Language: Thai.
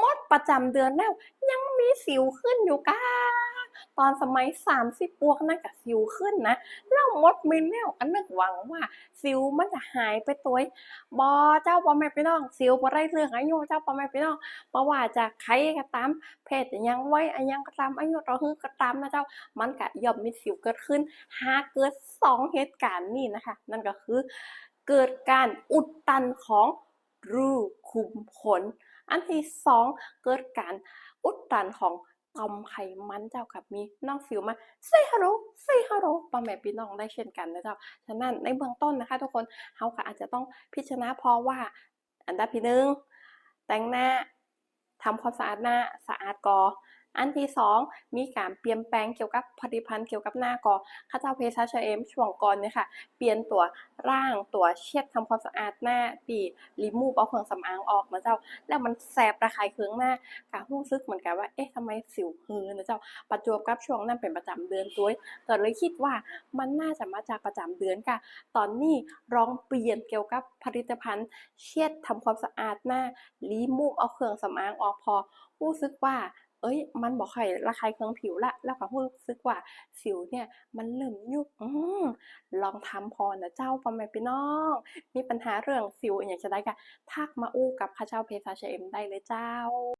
มดประจำเดือนแล้ว ยังมีสิวขึ้นอยู่กาตอนสมัยสามสิบบวกนั่นกับสิวขึ้นนะแล้วมดมินแล้วอันนึกหวังว่า สิวมันจะหายไปตัวบอเจ้าปอแม่พี่น้อง สิวบ่ได้เรื่องอายุเจ้าปอแม่พี่น้องเพราะว่าจะใครก็ตามเพศยังไว้อายังก็ตามอายุเราฮือก็ตามนะเจ้า มันก็ย่อมมีสิวเกิดขึ้นหาเกิดสองเหตุการณ์นี่นะคะ นั่นก็คือ เกิดการอุดตันของรูขุมขน อันที่สองเกิดการอุดตันของต่อมไขมันเจ้ากับมีน้องฟิวมาเซฮารุเซฮารุปอมแม่พี่น้องได้เช่นกันนะเจ้า ฉะนั้นในเบื้องต้นนะคะทุกคนเขาก็อาจจะต้องพิจารณาเพราะว่า อันดับที่หนึ่งแต่งหน้าทำความสะอาดหน้าสะอาดกอ อันที่สองมีการเปลี่ยนแปลงเกี่ยวกับผลิตภัณฑ์เกี่ยวกับหน้ากอข้าเจ้าเพชรเชเอมช่วงก่อนเนี่ยค่ะ เปลี่ยนตัวร่างตัวเช็ดทำความสะอาดหน้าปีรีมูฟเอาเครื่องสำอางออกนะเจ้า แล้วมันแสบระคายเคืองหน้าการู้สึกเหมือนกันว่า เอ๊ะทำไมสิวฮือนะเจ้า ประจวบกับช่วงนั้นเป็นประจำเดือนตัวยก็เลยคิดว่ามันน่าจะมาจากประจำเดือนค่ะ ตอนนี้ลองเปลี่ยนเกี่ยวกับผลิตภัณฑ์เช็ดทำความสะอาดหน้ารีมูฟเอาเครื่องสำอางออกพอรู้สึกว่า เอ้ย มันบอกให้ระคายเคืองผิวละ แล้วก็รู้สึกว่าสิวเนี่ย มันเริ่มยุบอืมลองทำพอนะเจ้าพ่อแม่พี่น้อง มีปัญหาเรื่องสิวอย่างจะได้ก็ทักมาอู้กับข้าเจ้าเพชรเชเอ็มได้เลยเจ้า